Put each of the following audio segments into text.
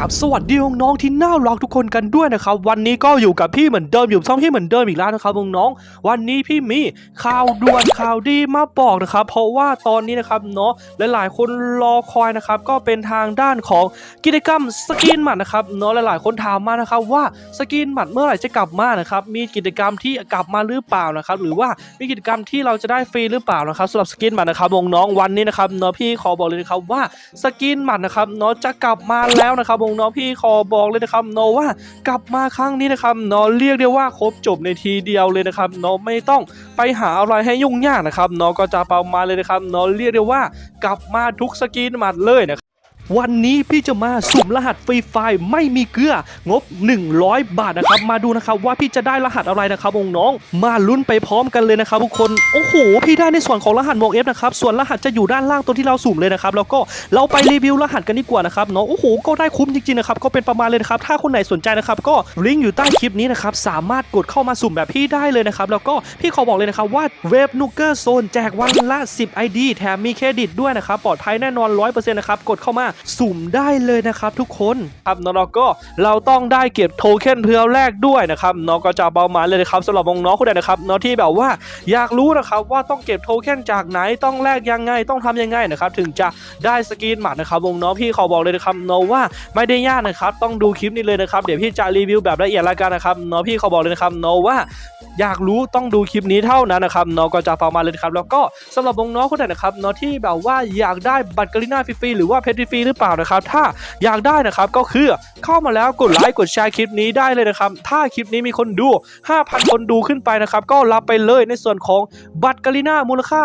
ราบสวัสดีน้องๆที่น่ารักทุกคนกันด้วยนะครับ วันนี้ก็อยู่กับพี่เหมือนเดิมอยู่ช่องพี่เหมือนเดิมอีกแล้วนะครับน้องๆวันนี้พี่มีข่าวด่วนข่าวดีมาบอกนะครับ เพราะว่าตอนนี้นะครับเนาะหลายๆ คนรอคอยนะครับก็เป็นทางด้านของกิจกรรมสกินหมัดนะครับเนาะหลายๆ คนถามมานะครับว่าสกินหมัดเมื่อไหร่จะกลับมานะครับมีกิจกรรมที่กลับมาหรือเปล่านะครับหรือว่ามีกิจกรรมที่เราจะได้ฟรีหรือเปล่านะครับสำหรับสกินหมัดนะครับน้องๆวันนี้นะครับเนาะพี่ขอบอกเลยนะครับว่าสกินหมัดนะครับเนาะจะกลับมาแล้วนะครับงน้องพี่ขอบอกเลยนะครับเนาะว่ากลับมาครั้งนี้นะครับเนาะเรียกได้ว่าครบจบในทีเดียวเลยนะครับเนาะไม่ต้องไปหาอะไรให้ยุ่งยากนะครับเนาะก็จะประมาณเลยนะครับเนาะเรียกได้ว่ากลับมาทุกสกินหมัดเลยนะครับ วันนี้พี่จะมาสุ่มรหัสฟรีไฟล์ไม่มีเกลืองบ 100 บาทนะครับ มาดูนะครับว่าพี่จะได้รหัสอะไรนะครับวงน้อง มาลุ้นไปพร้อมกันเลยนะครับทุกคนโอ้โหพี่ได้ในส่วนของรหัสหมวกเอฟนะครับส่วนรหัสจะอยู่ด้านล่างตัวที่เราสุ่มเลยนะครับแล้วก็เราไปรีวิวรหัสกันดีกว่านะครับเนาะโอ้โหก็ได้คุ้มจริงๆนะครับก็เป็นประมาณเลยนะครับถ้าคนไหนสนใจนะครับก็ลิงก์อยู่ใต้คลิปนี้นะครับสามารถกดเข้ามาสุ่มแบบพี่ได้เลยนะครับแล้วก็พี่ขอบอกเลยนะครับว่าเว็บนูเกอร์โซนแจกวันละ 10 ID แถมมีเครดิตด้วยนะครับปลอดภัยแน่นอน 100%นะครับกดเข้ามาสุ่มได้เลยนะครับทุกคนครับนาะแล้วก็เราต้องได้เก็บโทเค็นเพื่อแรกด้วยนะครับเนาะก็จะประมาณเลยนะครับสำหรับน้องๆคนใดนะครับเนาะที่แบบว่าอยากรู้นะครับว่าต้องเก็บโทเค็นจากไหนต้องแลกยังไงต้องทำยังไงนะครับถึงจะได้สกรีนหมัดนะครับวงน้องพี่ขอบอกเลยนะครับเนาะว่าไม่ได้ยากนะครับต้องดูคลิปนี้เลยนะครับเดี๋ยวพี่จะรีวิวแบบละเอียดล้วกันนะครับเนาะพี่ขอบอกเลยนะครับเนาะว่า อยากรู้ต้องดูคลิปนี้เท่านั้นนะครับเนาะก็จะประมาเลยครับแล้วก็สำหรับน้องๆคนไหนนะครับเนาะที่แบบว่าอยากได้บัตรกรีน่าฟรีๆหรือว่าเพชรฟรีหรือเปล่านะครับถ้าอยากได้นะครับก็คือเข้ามาแล้วกดไลค์กดแชร์คลิปนี้ได้เลยนะครับถ้าคลิปนี้มีคนดู 5,000 คนดูขึ้นไปนะครับก็รับไปเลยในส่วนของบัตรกรีน่ามูลค่า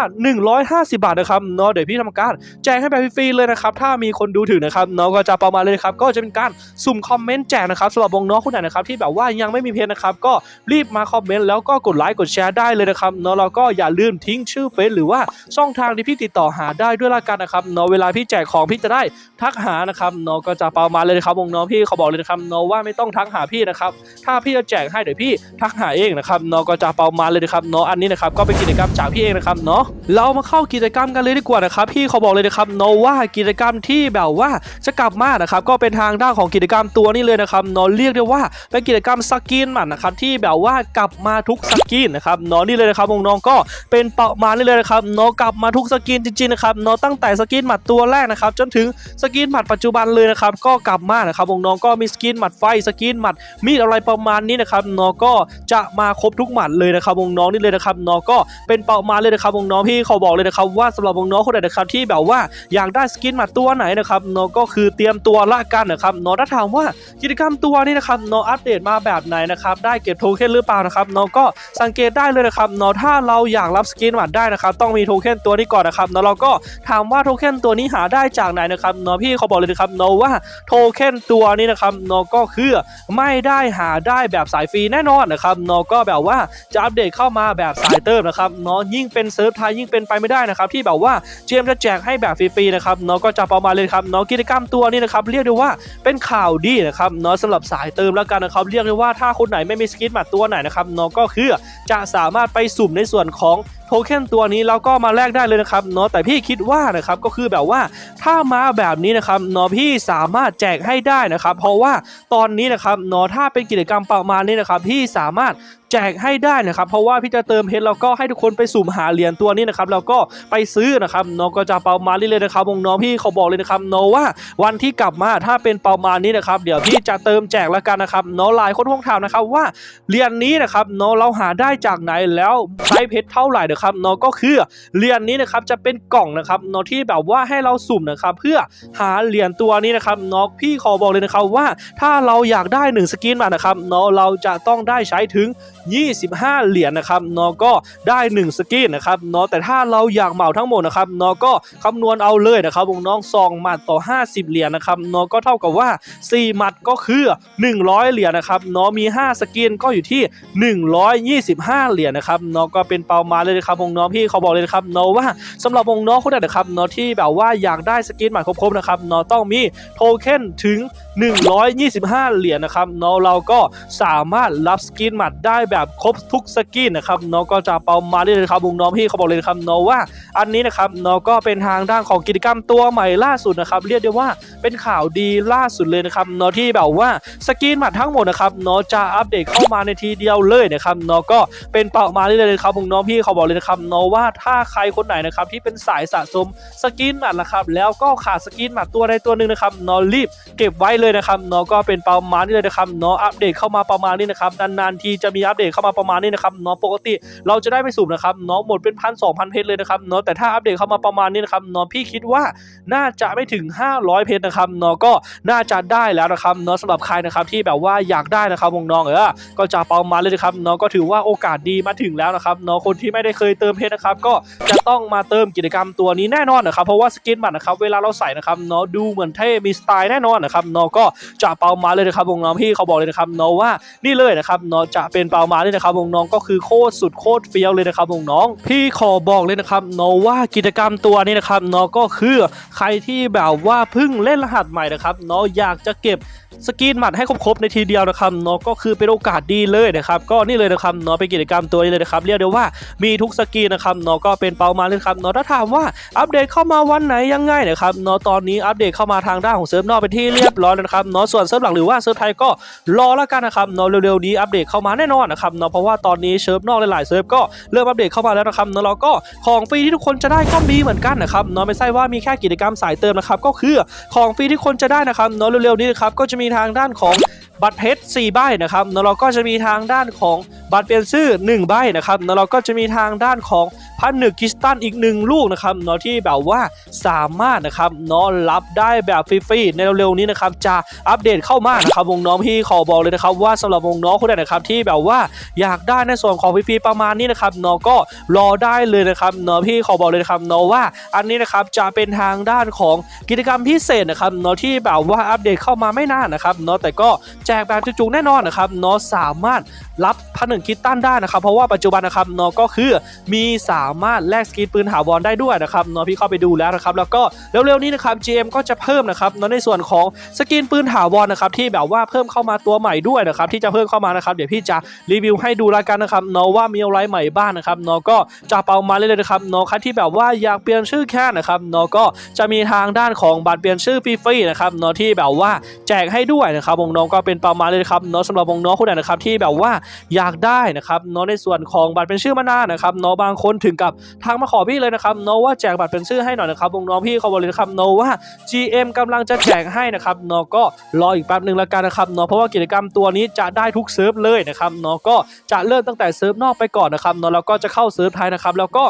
150 บาทนะครับเนาะเดี๋ยวพี่ทำการแจกให้แบบฟรีๆเลยนะครับถ้ามีคนดูถึงนะครับเนาะก็จะประมาณเลยครับก็จะเป็นการสุ่มคอมเมนต์แจกนะครับสำหรับน้องคนไหนนะครับที่แบบว่ายังไม่มีเพจนะครับก็รีบมาคอมเมนต์แล้วก็กดไลค์กดแชร์ได้เลยนะครับเนาะแล้วก็อย่าลืมทิ้งชื่อเฟซหรือว่าช่องทางที่พี่ติดต่อหาได้ด้วยละกันนะครับเนาะเวลาพี่แจกของพี่จะได้ทักหานะครับเนาะก็จะประมาณเลยนะครับวงน้องพี่เขาบอกเลยนะครับเนาะว่าไม่ต้องทักหาพี่นะครับถ้าพี่จะแจกให้เดี๋ยวพี่ทักหาเองนะครับเนาะก็จะประมาณเลยนะครับเนาะอันนี้นะครับก็เป็นกิจกรรมจากพี่เองนะครับเนาะเรามาเข้ากิจกรรมกันเลยดีกว่านะครับพี่เขาบอกเลยนะครับเนาะว่ากิจกรรมที่แบบว่าจะกลับมานะครับก็เป็นทางด้านของกิจกรรมตัวนี้เลยนะครับเนาะเรียกได้ว่าเป็นกิจกรรมสกินหมันนะครับที่แบบว่ากลับมาทุกสกินนะครับเนาะนี่เลยนะครับน้องๆก็เป็นประมาณนี้เลยนะครับเนาะกลับมาทุกสกินจริงๆนะครับเนาะตั้งแต่สกินหมัดตัวแรกนะครับจนถึงสกินหมัดปัจจุบันเลยนะครับก็กลับมานะครับน้องๆก็มีสกินหมัดไฟสกินหมัดมีดอะไรประมาณนี้นะครับเนาะก็จะมาครบทุกหมัดเลยนะครับน้องๆนี่เลยนะครับเนาะก็เป็นประมาณเลยนะครับน้องๆพี่เขาบอกเลยนะครับว่าสำหรับน้องๆคนไหนนะครับที่แบบว่าอยากได้สกินหมัดตัวไหนนะครับเนาะก็คือเตรียมตัวละกันนะครับเนาะถ้าถามว่ากิจกรรมตัวนี้นะครับเนาะอัปเดตมาแบบไหนนะครับได้เก็บโทเค็นหรือเปล่านะครับเนาะก็สังเกตได้เลยนะครับเนาะถ้าเราอยากรับสกินหมัดได้นะครับต้องมีโทเค็นตัวนี้ก่อนนะครับเนาะเราก็ถามว่าโทเค็นตัวนี้หาได้จากไหนนะครับเนาะพี่เขาบอกเลยนะครับเนาะว่าโทเค็นตัวนี้นะครับเนาะก็คือไม่ได้หาได้แบบสายฟรีแน่นอนนะครับเนาะก็แบบว่าจะอัปเดตเข้ามาแบบสายเติมนะครับเนาะยิ่งเป็นเซิร์ฟไทยยิ่งเป็นไปไม่ได้นะครับที่แบบว่าเจมจะแจกให้แบบฟรีๆนะครับเนาะก็จะประมาณเลยครับเนาะกิจกรรมตัวนี้นะครับเรียกได้ว่าเป็นข่าวดีนะครับเนาะสำหรับสายเติมแล้วกันนะครับเรียกได้ว่าถ้าคนไหนไม่มีสกินหมัดตัวไหนนะครับเนาะก็็คือจะสามารถไปสุ่มในส่วนของ โทเค็นตัวนี้แล้วก็มาแลกได้เลยนะครับเนาะแต่พี่คิดว่านะครับก็คือแบบว่าถ้ามาแบบนี้นะครับเนาะพี่สามารถแจกให้ได้นะครับ เพราะว่าตอนนี้นะครับเนาะถ้าเป็นกิจกรรมประมาณนี้นะครับพี่สามารถแจกให้ได้นะครับเพราะว่าพี่จะเติมเพชรแล้วก็ให้ทุกคนไปสุ่มหาเหรียญตัวนี้นะครับแล้วก็ไปซื้อนะครับเนาะก็จะเประมาณนี้เลยนะครับวงน้องพี่เขาบอกเลยนะครับเนาะว่าวันที่กลับมาถ้าเป็นเประมานี้นะครับเดี๋ยวพี่จะเติมแจกล้วกันนะครับเนาะหลายคนคงถามนะครับว่าเหรียญนี้นะครับเนาะเราหาได้จากไหนแล้วไซส์เพชรเท่าไหร่นะครับเนาะก็คือเหรียญนี้นะครับจะเป็นกล่องนะครับเนาะที่แบบว่าให้เราสุ่มนะครับเพื่อหาเหรียญตัวนี้นะครับเนาะพี่ขอบอกเลยนะครับว่าถ้าเราอยากได้ 1 สกินมานะครับเนาะเราจะต้องได้ใช้ถึง 25 เหรียญนะครับเนาะก็ได้ 1 สกินนะครับเนาะแต่ถ้าเราอยากเหมาทั้งหมดนะครับเนาะก็คำนวณเอาเลยนะครับวงน้องซองหมัดต่อ 50 เหรียญนะครับเนาะก็เท่ากับว่า 4 หมัดก็คือ 100 เหรียญนะครับเนาะมี 5 สกินก็อยู่ที่ 125 เหรียญนะครับเนาะก็เป็นเป้ามาเลยครับวงน้องพี่เขาบอกเลยนะครับเนาะว่าสำหรับวงน้องคนไหนนะครับเนาะที่แบบว่าอยากได้สกินหม่ครบๆนะครับเนาะต้องมีโทเค็นถึง 125 เหรียญนะครับเนาะเราก็สามารถรับสกินหมัดได้แบบครบทุกสกินนะครับเนาะก็จะเปามาได้เลยครับวงน้องพี่เขาบอกเลยนครับเนาะว่า อันนี้นะครับเนาะก็เป็นทางด้านของกิจกรรมตัวใหม่ล่าสุดนะครับเรียกได้ว่าเป็นข่าวดีล่าสุดเลยนะครับเนาะที่แบบว่าสกินหมัดทั้งหมดนะครับเนาะจะอัปเดตเข้ามาในทีเดียวเลยนะครับเนาะก็เป็นเป่ามาได้เลยครับวงน้องพี่เขาบอกเลยนะครับเนาะว่าถ้าใครคนไหนนะครับที่เป็นสายสะสมสกินหมัดนะครับแล้วก็ขาดสกินหมัดตัวใดตัวหนึ่งนะครับเนาะรีบเก็บไว้เลยนะครับเนาะก็เป็นประมาณนี้เลยนะครับเนาะอัปเดตเข้ามาประมาณนี้นะครับนานๆทีจะมีอัปเดตเข้ามาประมาณนี้นะครับเนาะปกติเราจะได้ไปสุ่มนะครับเนาะหมดเป็นพันสองพันเพชรเลยนะครับเนาะแต่ถ้าอัปเดตเข้ามาประมาณนี้นะครับเนาะพี่คิดว่าน่าจะไม่ถึง 500 เพชรนะครับเนาะก็น่าจะได้แล้วนะครับเนาะสำหรับใครนะครับที่แบบว่าอยากได้นะครับวงน้องเออก็จะประมาณเลยนะครับเนาะก็ถือว่าโอกาสดีมาถึงแล้วนะครับเนาะคนที่ไม่ได้เคยเติมเพชรนะครับก็จะต้องมาเติมกิจกรรมตัวนี้แน่นอนนะครับเพราะว่าสกินบัตรนะครับเวลาเราใส่นะครับเนาะดูเหมือนเท่มีสไตล์แน่นอนนะครับเนาะก็จะเปามาเลยนะครับวงน้องพี่เขาบอกเลยนะครับเนาะว่านี่เลยนะครับเนาะจะเป็นเปามาเลยนะครับวงน้องก็คือโคตรสุดโคตรเฟี้ยวเลยนะครับวงน้อง พี่ขอบอกเลยนะครับเนาะว่ากิจกรรมตัวนี้นะครับเนาะก็คือใครที่แบบว่าเพิ่งเล่นรหัสใหม่นะครับเนาะอยากจะเก็บ สกินหมัดให้ครบๆในทีเดียวนะครับเนาะก็คือเป็นโอกาสดีเลยนะครับก็นี่เลยนะครับเนาะเป็นกิจกรรมตัวนี้เลยนะครับเรียกได้ว่ามีทุกสกินนะครับเนาะก็เป็นเป้ามาเลยครับเนาะถ้าถามว่าอัปเดตเข้ามาวันไหนยังไงนะครับเนาะตอนนี้อัปเดตเข้ามาทางด้านของเซิร์ฟนอกเป็นที่เรียบร้อยนะครับเนาะส่วนเซิร์ฟหลักหรือว่าเซิร์ฟไทยก็รอแล้วกันนะครับเนาะเร็วๆนี้อัปเดตเข้ามาแน่นอนนะครับเนาะเพราะว่าตอนนี้เซิร์ฟนอกหลายๆเซิร์ฟก็เริ่มอัปเดตเข้ามาแล้วนะครับเนาะแล้วก็ของฟรีที่ทุกคนจะได้ก็มีเหมือนกันนะครับเนาะไม่ใช่ว่ามีแค่กิจกรรมสายเติมนะครับก็คือของฟรีที่คนจะได้นะครับเนาะเร็วๆนี้นะครับก็จะมีีทางด้านของ บัตรเพชร4ใบนะครับเนาะเราก็จะมีทางด้านของบัตรเปลี่ยนชื่อ1ใบนะครับเนาะเราก็จะมีทางด้านของพันหนึ่งคริสตัลอีกหนึ่งลูกนะครับเนาะที่แบบว่าสามารถนะครับเนาะรับได้แบบฟรีๆในเร็วๆนี้นะครับจะอัปเดตเข้ามานะครับวงน้องพี่ขอบอกเลยนะครับว่าสำหรับวงน้องคนไหนนะครับที่แบบว่าอยากได้ในส่วนของฟรีๆประมาณนี้นะครับเนาะก็รอได้เลยนะครับเนาะพี่ขอบอกเลยนะครับเนาะว่า อันนี้นะครับจะเป็นทางด้านของกิจกรรมพิเศษนะครับเนาะที่แบบว่าอัปเดตเข้ามาไม่นานนะครับเนาะแต่ก็แจกแบบจุกๆแน่นอนนะครับเนาะสามารถ รับพันหนึ่งคิดตันได้นะครับ เพราะว่าปัจจุบันนะครับเนาะก็คือมีสามารถแลกสกินปืนถาวรได้ด้วยนะครับเนาะพี่เข้าไปดูแล้วนะครับ แล้วก็เร็วๆนี้นะครับ GM ก็จะเพิ่มนะครับนในส่วนของสกินปืนถาวรนะครับที่แบบว่าเพิ่มเข้ามาตัวใหม่ด้วยนะครับที่จะเพิ่มเข้ามานะครับเดี๋ยวพี่จะรีวิวให้ดูแล้วกันนะครับเนาะว่ามีอะไรใหม่บ้างนะครับเนาะก็จะเปามาเลยนะครับเนาะใครที่แบบว่าอยากเปลี่ยนชื่อแค่นะครับเนาะก็จะมีทางด้านของบัตรเปลี่ยนชื่อฟรีๆนะครับเนาะที่แบบว่าแจกให้ด้วยนะครับวงน้องก็เป็นประมาณเลยนะครับเนาะสำหรับวงน้องคนไหนนะครับที่แบบว่าอยากได้นะครับเนาะในส่วนของบัตรเป็นชื่อมานานะครับเนาะบางคนถึงกับทางมาขอพี่เลยนะครับเนาะว่าแจกบัตรเป็นชื่อให้หน่อยนะครับวงน้องพี่เขาบอกเลยนะครับเนาะว่า GM กำลังจะแจกให้นะครับเนาะก็รออีกแป๊บหนึ่งล้วกันนะครับเนาะเพราะว่ากิจกรรมตัวนี้จะได้ทุกเซิร์ฟเลยนะครับเนาะก็จะเริ่มตั้งแต่เซิร์ฟนอกไปก่อนนะครับเนาะแล้วก็จะเข้าเซิร์ฟไทยนะครับแล้วก็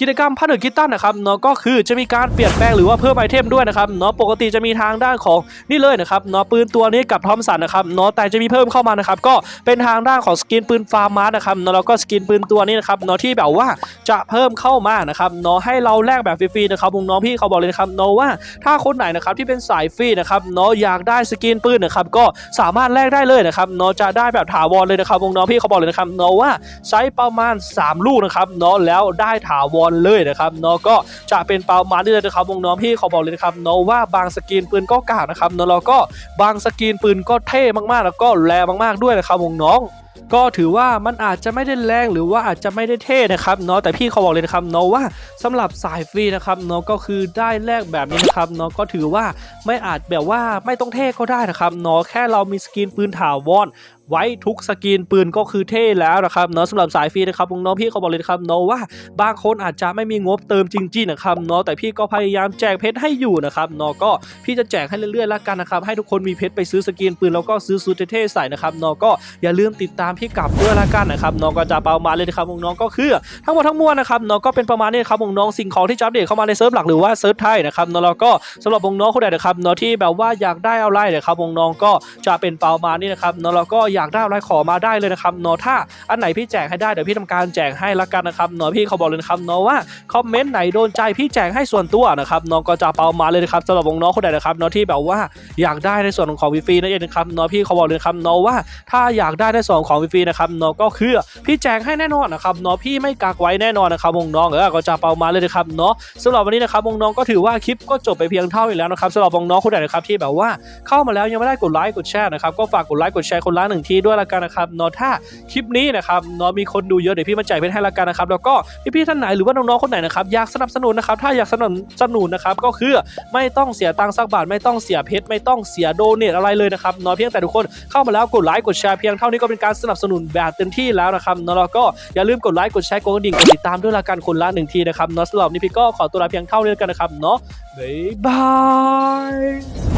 กิจกรรมพันธุ์กิตตันนะครับเนาะก็คือจะมีการเปลี่ยนแปลงหรือว่าเพิ่มไอเทมด้วยนะครับเนาะปกติจะมีทางด้านของนี่เลยนะครับเนาะปืนตัวนี้กับทอมสันนะครับเนาะแต่จะมีเพิ่มเข้ามานะครับก็เป็นทางด้านของสกินปืนฟาร์มาร์นะครับเนาะแล้วก็สกินปืนตัวนี้นะครับเนาะที่แบบว่าจะเพิ่มเข้ามานะครับเนาะให้เราแลกแบบฟรีๆนะครับวงน้องพี่เขาบอกเลยนะครับเนาะว่าถ้าคนไหนนะครับที่เป็นสายฟรีนะครับเนาะอยากได้สกินปืนนะครับก็สามารถแลกได้เลยนะครับเนาะจะได้แบบถาวรเลยนะครับวงน้องพี่เขาบอกเลยนะครับเนาะว่าใช้ประมาณ 3 ลูกนะครับเนาะแล้วได้ถาวรเลยนะครับเนาะก็จะเป็นประมาณนี้เลยนะครับวงน้องพี่เขาบอกเลยนะครับเนาะว่าบางสกินปืนก็กากนะครับเนาะแล้วก็บางสกินปืนก็เท่มากๆ แล้วก็แรงมากๆด้วยนะครับวงน้อง ก็ถือว่ามันอาจจะไม่ได้แรงหรือว่าอาจจะไม่ได้เท่นะครับเนาะแต่พี่เขาบอกเลยนะครับเนาะว่าสำหรับสายฟรีนะครับเนาะก็คือได้แลกแบบนี้นะครับเนาะก็ถือว่าไม่อาจแบบว่าไม่ต้องเท่ก็ได้นะครับเนาะแค่เรามีสกินปืนถาวร ไว้ทุกสกินปืนก็คือเท่แล้วนะครับเนาะสำหรับสายฟรีนะครับน้องพี่เขาบอกเลยนะครับเนาะว่าบางคนอาจจะไม่มีงบเติมจริงๆนะครับเนาะแต่พี่ก็พยายามแจกเพชรให้อยู่นะครับเนาะก็พี่จะแจกให้เรื่อยๆแล้วกันนะครับให้ทุกคนมีเพชรไปซื้อสกินปืนแล้วก็ซื้อซูตเท่ๆใส่นะครับเนาะก็อย่าลืมติดตามพี่กลับด้วยละกันนะครับเนาะก็จะเปามาเลยนะครับน้องก็คือ ทั้งหมดทั้งมวลนะครับเนาะก็เป็นประมาณนี้ครับน้องสิ่งของที่จะอัปเดตเข้ามาในเซิร์ฟหลักหรือว่าเซิร์ฟไทยนะครับเนาะแล้วก็สำหรับน้องคนใดนะครับเนาะที่แบบว่าอยากได้อะไรนะครับน้องก็จะเป็นเปามานี่นะครับเนาะแล้วก็อยากได้อะไรขอมาได้เลยนะครับเนาะถ้าอันไหนพี่แจกให้ได้เดี๋ยวพี่ทำการแจกให้ละกันนะครับเนาะพี่เขาบอกเลยนะครับเนาะว่าคอมเมนต์ไหนโดนใจพี่แจกให้ส่วนตัวนะครับเนาะก็จะเปามาเลยนะครับสำหรับน้องคนใดนะครับเนาะที่แบบว่าอยากได้ในส่วนของของฟรีนั่นเองนะครับเนาะพี่เขาบอกเลยนะครับเนาะว่าถ้าอยากได้ในส่วนของฟรีนะครับเนาะก็คือพี่แจกให้แน่นอนนะครับเนาะพี่ไม่กักไว้แน่นอนนะครับวงน้องเออก็จะเปามาเลยนะครับเนาะสำหรับวันนี้นะครับวงน้องก็ถือว่าคลิปก็จบไปเพียงเท่านี้แล้วนะครับสำหรับวงน้องคนใดนะครับที่แบบว่าเข้ามาแล้วยังไม่ได้กดไลค์กดแชร์นะครับก็ฝากกดไลค์กดแชร์คนละหนึ่งทีด้วยละกันนะครับนาะถ้าคลิปนี้นะครับนาะมีคนดูเยอะเดี๋ยวพี่มาจ่ายเพชรให้ละกันนะครับแล้วก็พี่ๆท่านไหนหรือว่าน้องๆคนไหนนะครับอยากสนับสนุนนะครับถ้าอยากสนับสนุนนะครับก็คือไม่ต้องเสียตังค์สักบาทไม่ต้องเสียเพชรไม่ต้องเสียโดเนทอะไรเลยนะครับนาะเพียงแต่ทุกคนเข้ามาแล้วกดไลค์กดแชร์เพียงเท่านี้ก็เป็นการสนับสนุนแบบเต็มที่แล้วนะครับนาะแล้วก็อย่าลืมกดไลค์กดแชร์กดกระดิ่งกดติดตามด้วยละกันคนละหนึ่งทีนะครับนาะสำหรับนนี้พี่ก็ขอตัวลาเพียงเท่านี้แล้วกันนะครับเนาะบ๊ายบาย